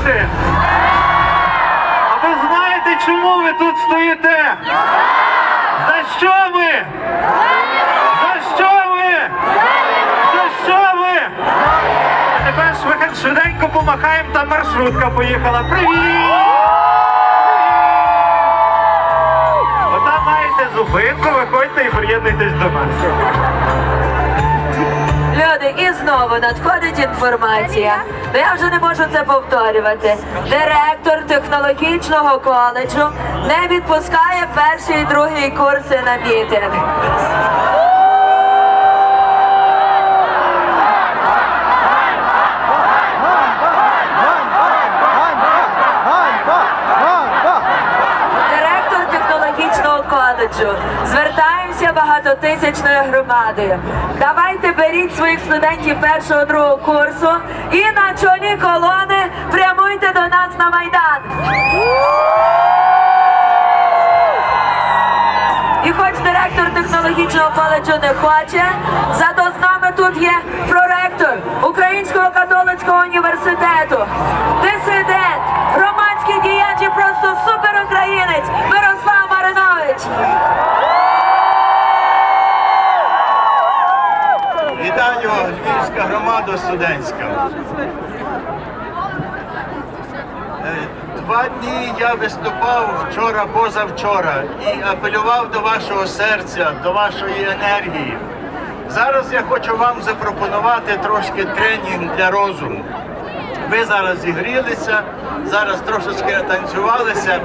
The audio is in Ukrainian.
проти? А ви знаєте, чому ви тут стоїте? За що ви? За що ви? За що ви? А тепер швиденько помахаємо, та маршрутка поїхала. Привіт! Ота маєте Зупинку, виходьте і приєднуйтесь до нас. Люди, і знову надходить інформація. Ну я вже не можу це повторювати. Директор технологічного коледжу не відпускає перший і другий курси на мітинг. Коледжу. Звертаємося багатотисячною громадою. Давайте беріть своїх студентів першого другого курсу і на чолі колони прямуйте до нас на майдан. І хоч директор технологічного коледжу не хоче, зато з нами тут є проректор Українського католицького університету, дисидент, громадський діяч і просто суперукраїнець Вітаю, Львівська громада студентська. Е, Два дні я виступав вчора, позавчора і апелював до вашого серця, до вашої енергії. Зараз я хочу вам запропонувати трошки тренінг для розуму. Ви зараз зігрілися, зараз трошечки танцювалися.